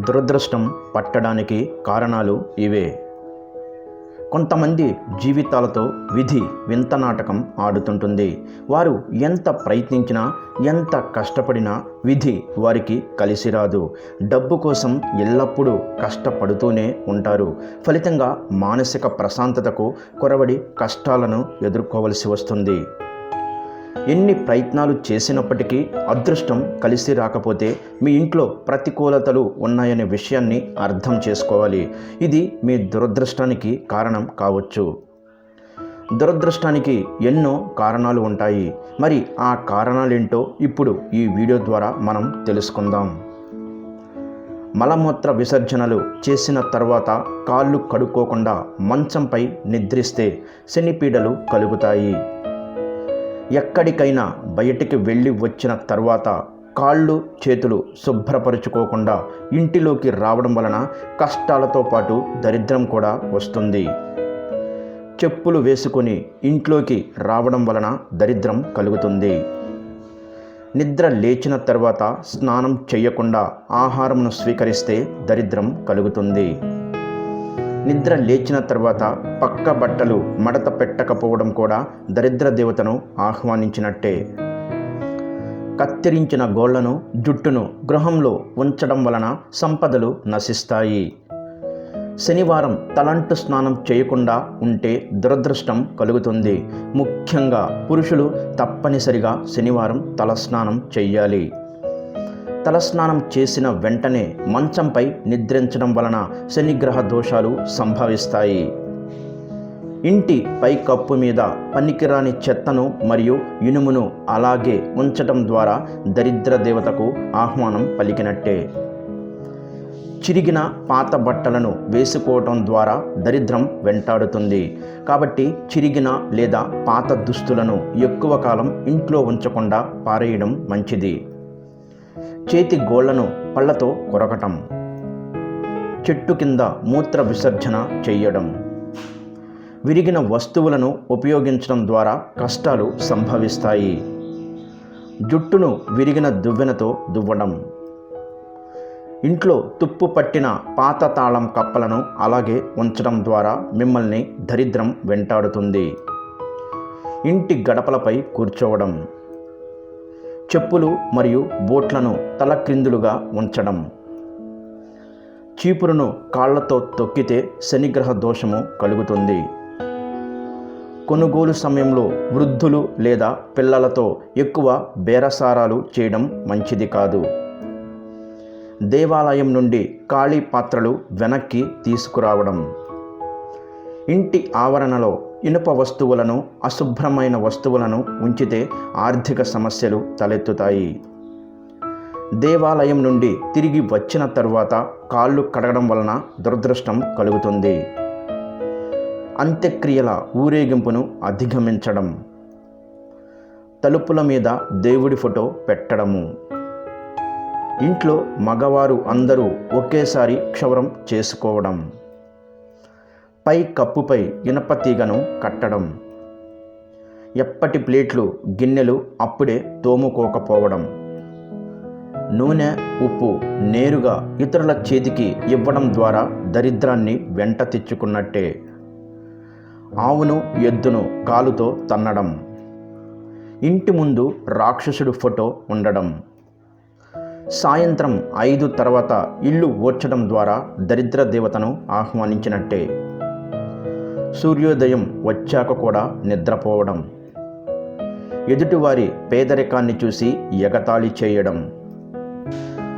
దురదృష్టం పట్టడానికి కారణాలు ఇవే. కొంతమంది జీవితాలతో విధి వింత నాటకం ఆడుతుంటుంది. వారు ఎంత ప్రయత్నించినా ఎంత కష్టపడినా విధి వారికి కలిసి రాదు డబ్బు కోసం ఎల్లప్పుడూ కష్టపడుతూనే ఉంటారు. ఫలితంగా మానసిక ప్రశాంతతకు కొరవడి కష్టాలను ఎదుర్కోవలసి వస్తుంది. ఎన్ని ప్రయత్నాలు చేసినప్పటికీ అదృష్టం కలిసి రాకపోతే మీ ఇంట్లో ప్రతికూలతలు ఉన్నాయనే విషయాన్ని అర్థం చేసుకోవాలి. ఇది మీ దురదృష్టానికి కారణం కావచ్చు. దురదృష్టానికి ఎన్నో కారణాలు ఉంటాయి. మరి ఆ కారణాలేంటో ఇప్పుడు ఈ వీడియో ద్వారా మనం తెలుసుకుందాం. మలమూత్ర విసర్జనలు చేసిన తర్వాత కాళ్ళు కడుక్కోకుండా మంచంపై నిద్రిస్తే శనిపీడలు కలుగుతాయి. ఎక్కడికైనా బయటికి వెళ్ళి వచ్చిన తర్వాత కాళ్ళు చేతులు శుభ్రపరుచుకోకుండా ఇంటిలోకి రావడం వలన కష్టాలతో పాటు దరిద్రం కూడా వస్తుంది. చెప్పులు వేసుకొని ఇంట్లోకి రావడం వలన దరిద్రం కలుగుతుంది. నిద్ర లేచిన తర్వాత స్నానం చేయకుండా ఆహారమును స్వీకరిస్తే దరిద్రం కలుగుతుంది. నిద్ర లేచిన తర్వాత పక్క బట్టలు మడత పెట్టకపోవడం కూడా దరిద్ర దేవతను ఆహ్వానించినట్టే. కత్తిరించిన గోళ్ళను జుట్టును గృహంలో ఉంచడం వలన సంపదలు నశిస్తాయి. శనివారం తలంటు స్నానం చేయకుండా ఉంటే దురదృష్టం కలుగుతుంది. ముఖ్యంగా పురుషులు తప్పనిసరిగా శనివారం తలస్నానం చెయ్యాలి. తలస్నానం చేసిన వెంటనే మంచంపై నిద్రించడం వలన శనిగ్రహ దోషాలు సంభవిస్తాయి. ఇంటి పైకప్పు మీద పనికిరాని చెత్తను మరియు ఇనుమును అలాగే ఉంచటం ద్వారా దరిద్ర దేవతకు ఆహ్వానం పలికినట్టే. చిరిగిన పాత బట్టలను వేసుకోవటం ద్వారా దరిద్రం వెంటాడుతుంది. కాబట్టి చిరిగిన లేదా పాత దుస్తులను ఎక్కువ కాలం ఇంట్లో ఉంచకుండా పారేయడం మంచిది. చేతి గోళ్ళను పళ్ళతో కొరకటం. చెట్టు కింద మూత్ర విసర్జన చేయడం విరిగిన వస్తువులను ఉపయోగించడం ద్వారా కష్టాలు సంభవిస్తాయి. జుట్టును విరిగిన దువ్వెనతో దువ్వడం. ఇంట్లో తుప్పు పట్టిన పాత తాళం కప్పలను అలాగే ఉంచడం ద్వారా మిమ్మల్ని దరిద్రం వెంటాడుతుంది. ఇంటి గడపలపై కూర్చోవడం. చెప్పులు మరియు బోట్లను తలక్రిందులుగా ఉంచడం. చీపురును కాళ్ళతో తొక్కితే శనిగ్రహ దోషము కలుగుతుంది. కొనుగోలు సమయంలో వృద్ధులు లేదా పిల్లలతో ఎక్కువ బేరసారాలు చేయడం మంచిది కాదు. దేవాలయం నుండి ఖాళీ పాత్రలు వెనక్కి తీసుకురావడం. ఇంటి ఆవరణలో ఇనుప వస్తువులను అశుభ్రమైన వస్తువులను ఉంచితే ఆర్థిక సమస్యలు తలెత్తుతాయి. దేవాలయం నుండి తిరిగి వచ్చిన తర్వాత కాళ్ళు కడగడం వలన దురదృష్టం కలుగుతుంది. అంత్యక్రియల ఊరేగింపును అధిగమించడం. తలుపుల మీద దేవుడి ఫోటో పెట్టడము. ఇంట్లో మగవారు అందరూ ఒకేసారి క్షవరం చేసుకోవడం. పై కప్పుపై ఇనప తీగను కట్టడం. ఎప్పటి ప్లేట్లు గిన్నెలు అప్పుడే తోముకోకపోవడం. నూనె ఉప్పు నేరుగా ఇతరుల చేతికి ఇవ్వడం ద్వారా దరిద్రాన్ని వెంట తెచ్చుకున్నట్టే. ఆవును ఎద్దును కాలుతో తన్నడం. ఇంటి ముందు రాక్షసుడు ఫోటో ఉండడం. సాయంత్రం ఐదు తర్వాత ఇల్లు ఓడ్చడం ద్వారా దరిద్ర దేవతను ఆహ్వానించినట్టే. సూర్యోదయం వచ్చాక కూడా నిద్రపోవడం. ఎదుటివారి పేదరికాన్ని చూసి ఎగతాళి చేయడం.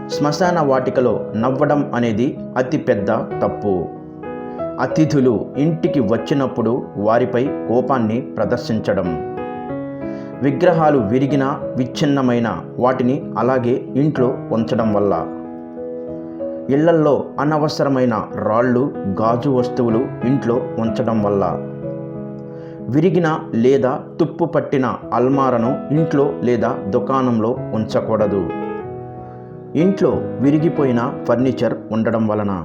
శ్మశాన వాటికలో నవ్వడం అనేది అతిపెద్ద తప్పు. అతిథులు ఇంటికి వచ్చినప్పుడు వారిపై కోపాన్ని ప్రదర్శించడం. విగ్రహాలు విరిగిన విచ్ఛిన్నమైన వాటిని అలాగే ఇంట్లో ఉంచడం వల్ల. ఇళ్ళల్లో అనవసరమైన రాళ్ళు గాజు వస్తువులు ఇంట్లో ఉంచడం వల్ల. విరిగిన లేదా తుప్పు పట్టిన అల్మారను ఇంట్లో లేదా దుకాణంలో ఉంచకూడదు. ఇంట్లో విరిగిపోయిన ఫర్నిచర్ ఉండడం వలన.